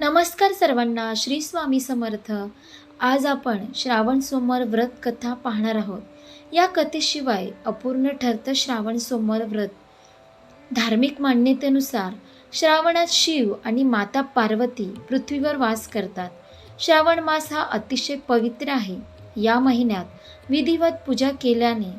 नमस्कार सर्वांना श्री स्वामी समर्थ. आज आपण श्रावण सोमवार व्रत कथा पाहणार आहोत. या कथेशिवाय अपूर्ण ठरतं श्रावण सोमवार व्रत. धार्मिक मान्यतेनुसार श्रावणात शिव आणि माता पार्वती पृथ्वीवर वास करतात. श्रावण मास हा अतिशय पवित्र आहे. या महिन्यात विधिवत पूजा केल्याने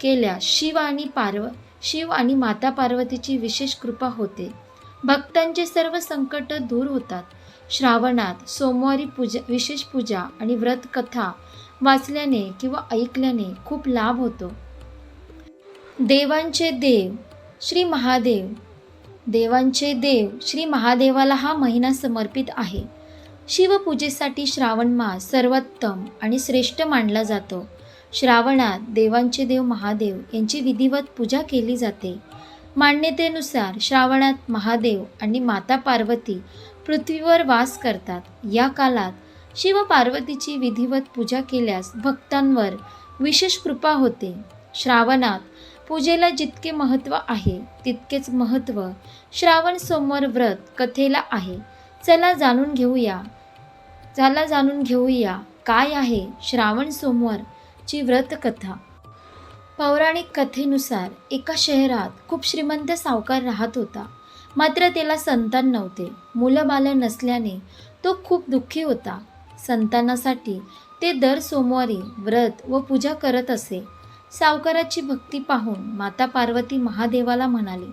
केल्या शिव आणि पार्व शिव आणि माता पार्वतीची विशेष कृपा होते. भक्तांचे सर्व संकट दूर होतात. श्रावणात सोमवारी पूजा विशेष पूजा आणि व्रत कथा वाचल्याने किंवा ऐकल्याने खूप लाभ होतो. देवांचे देव श्री महादेव. देवांचे देव श्री महादेवाला हा महिना समर्पित आहे. शिवपूजेसाठी श्रावण मास सर्वोत्तम आणि श्रेष्ठ मानला जातो. श्रावणात देवांचे देव महादेव यांची विधिवत पूजा केली जाते. मान्यतेनुसार श्रावणात महादेव आणि माता पार्वती पृथ्वीवर वास करतात. या कालात शिव पार्वतीची विधिवत पूजा केल्यास भक्तांवर विशेष कृपा होते. श्रावणात पूजेला जितके महत्त्व आहे तितकेच महत्त्व श्रावण सोमवार व्रत कथेला आहे. चला जाणून घेऊया. चला जाणून घेऊया काय आहे श्रावण सोमवारची व्रतकथा. पौराणिक कथेनुसार एका शहरात खूप श्रीमंत सावकार राहत होता. मात्र त्याला संतान नव्हते. मुलं बालं नसल्याने तो खूप दुःखी होता. संतानासाठी ते दर सोमवारी व्रत व पूजा करत असे. सावकाराची भक्ती पाहून माता पार्वती महादेवाला म्हणाली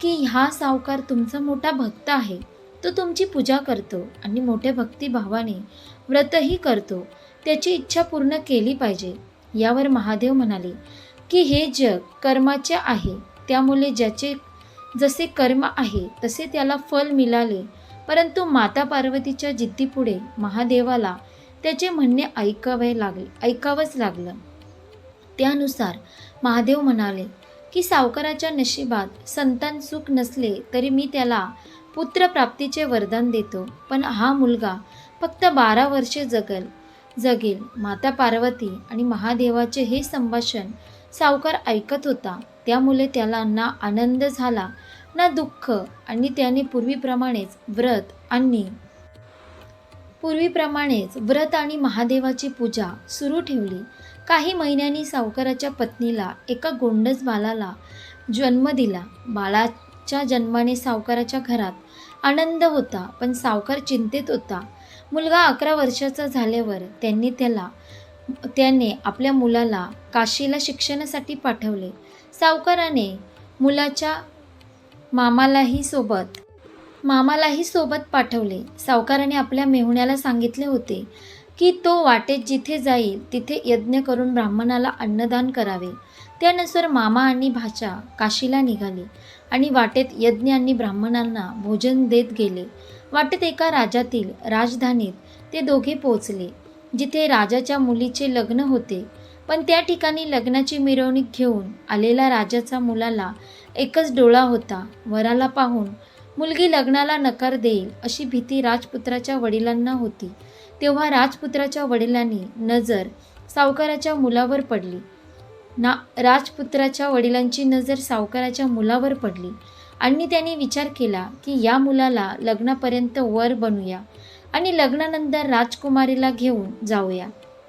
की हा सावकार तुमचा मोठा भक्त आहे. तो तुमची पूजा करतो आणि मोठ्या भक्तिभावाने व्रतही करतो. त्याची इच्छा पूर्ण केली पाहिजे. यावर महादेव म्हणाले की हे जग कर्माचे आहे. त्यामुळे ज्याचे जसे कर्म आहे तसे त्याला फल मिळाले. परंतु माता पार्वतीच्या जिद्दीपुढे महादेवाला त्याचे म्हणणे ऐकावे लागले ऐकावंच लागलं. त्यानुसार महादेव म्हणाले की सावकाराच्या नशिबात संतान सुख नसले तरी मी त्याला पुत्रप्राप्तीचे वरदान देतो. पण हा मुलगा फक्त बारा वर्षे जगल. जगेल माता पार्वती आणि महादेवाचे हे संभाषण सावकार ऐकत होता. त्यामुळे त्याला ना आनंद झाला ना दुःख आणि त्याने पूर्वीप्रमाणेच व्रत आणि पूर्वीप्रमाणेच व्रत आणि महादेवाची पूजा सुरू ठेवली. काही महिन्यांनी सावकाराच्या पत्नीला एका गोंडस बालाला जन्म दिला. बाळाच्या जन्माने सावकाराच्या घरात आनंद होता पण सावकार चिंतेत होता. मुलगा अकरा वर्षाचा झाल्यावर त्यांनी त्याला त्याने आपल्या मुलाला काशीला शिक्षणासाठी पाठवले. सावकाराने मुलाच्या मामालाही सोबत मामालाही सोबत पाठवले. सावकाराने आपल्या मेहुण्याला सांगितले होते की तो वाटेत जिथे जाईल तिथे यज्ञ करून ब्राह्मणाला अन्नदान करावे. त्यानुसार मामा आणि भाचा काशीला निघाले आणि वाटेत यज्ञ आणि ब्राह्मणांना भोजन देत गेले. वाटेत एका राजातील राजधानीत ते दोघे पोचले जिथे राजाच्या मुलीचे लग्न होते. पण त्या ठिकाणी लग्नाची मिरवणूक घेऊन आलेला राजाचा मुलाला एकच डोळा होता. वराला पाहून मुलगी लग्नाला नकार देईल अशी भीती राजपुत्राच्या वडिलांना होती. तेव्हा राजपुत्राच्या वडिलांनी नजर सावकाराच्या मुलावर पडली. ना राजपुत्राच्या वडिलांची नजर सावकाराच्या मुलावर पडली. आणि त्यांनी विचार केला की या मुलाला लग्नापर्यंत वर बनूया आणि लग्नानंतर राजकुमारीला घेऊन जाऊया.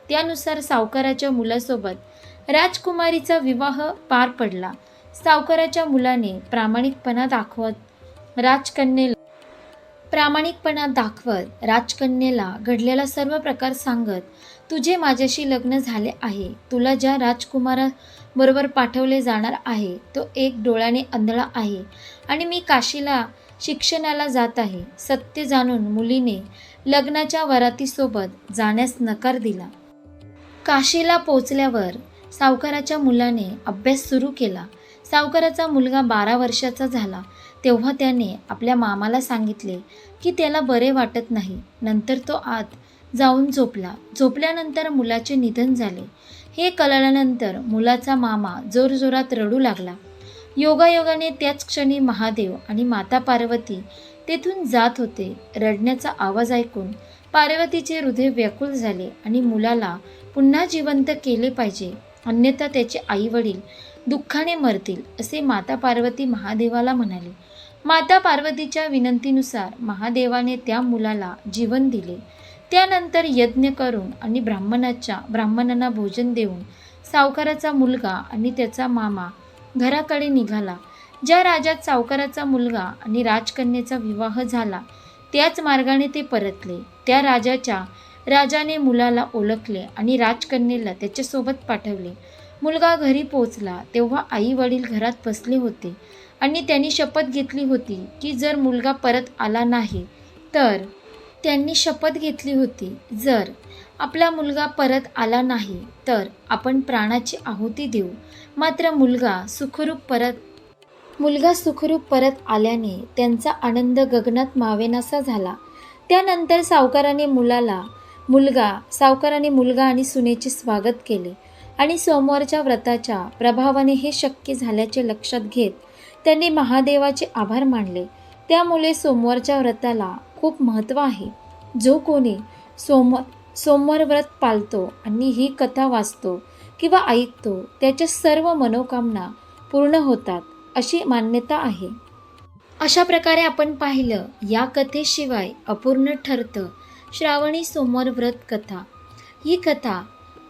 त्यानुसार सावकाराच्या मुलासोबत राजकुमारीचा विवाह पार पडला. सावकाराच्या मुलाने प्रामाणिकपणा दाखवत राजकन्येला प्रामाणिकपणा दाखवत राजकन्येला घडलेला सर्व प्रकार सांगत तुझे माझ्याशी लग्न झाले आहे. तुला ज्या राजकुमारा बरोबर पाठवले जाणार आहे. तो एक डोळ्याने आंधळा आहे. आणि मी काशीला शिक्षणाला जात आहे. सत्य जाणून मुलीने लग्नाच्या वरातीसोबत जाण्यास नकार दिला. काशीला पोचल्यावर सावकाराच्या मुलाने अभ्यास सुरू केला. सावकाराचा मुलगा बारा वर्षाचा झाला. तेव्हा त्याने आपल्या मामाला सांगितले की त्याला बरे वाटत नाही. नंतर तो आत जाऊन झोपला. झोपल्यानंतर मुलाचे निधन झाले. हे कळल्यानंतर मुलाचा मामा जोरजोरात रडू लागला. योगायोगाने त्याच क्षणी महादेव आणि माता पार्वती तेथून जात होते. रडण्याचा आवाज ऐकून पार्वतीचे हृदय व्याकुळ झाले आणि मुलाला पुन्हा जिवंत केले पाहिजे. अन्यथा त्याचे आईवडील दुःखाने मरतील असे माता पार्वती महादेवाला म्हणाले. माता पार्वतीच्या विनंतीनुसार महादेवाने त्या मुलाला जीवन दिले. त्यानंतर यज्ञ करून आणि ब्राह्मणाच्या ब्राह्मणांना भोजन देऊन सावकाराचा मुलगा आणि त्याचा मामा घराकडे निघाला. ज्या राजात सावकाराचा मुलगा आणि राजकन्येचा विवाह झाला त्याच मार्गाने ते परतले. त्या राजाच्या राजाने मुलाला ओळखले आणि राजकन्येला त्याच्यासोबत पाठवले. मुलगा घरी पोचला तेव्हा आई वडील घरात बसले होते आणि त्यांनी शपथ घेतली होती की जर मुलगा परत आला नाही तर त्यांनी शपथ घेतली होती. जर आपला मुलगा परत आला नाही तर आपण प्राणाची आहुती देऊ. मात्र मुलगा सुखरूप परत मुलगा सुखरूप परत आल्याने त्यांचा आनंद गगनात मावेनासा झाला. त्यानंतर सावकाराने मुलाला मुलगा सावकाराने मुलगा आणि सुनेचे स्वागत केले आणि सोमवारच्या व्रताच्या प्रभावाने हे शक्य झाल्याचे लक्षात घेत त्यांनी महादेवाचे आभार मानले. त्यामुळे सोमवारच्या व्रताला खूप महत्त्व आहे. जो कोणी सोम सोमवार व्रत पाळतो आणि ही कथा वाचतो किंवा ऐकतो त्याच्या सर्व मनोकामना पूर्ण होतात अशी मान्यता आहे. अशा प्रकारे आपण पाहिलं या कथेशिवाय अपूर्ण ठरतं श्रावणी सोमवार व्रत कथा. ही कथा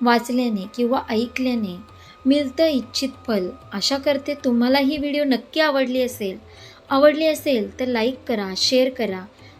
वाचल्याने किंवा ऐकल्याने मिळतं इच्छित फल. आशा करते तुम्हाला ही व्हिडिओ नक्की आवडली असेल. आवडली असेल तर लाईक करा शेअर करा.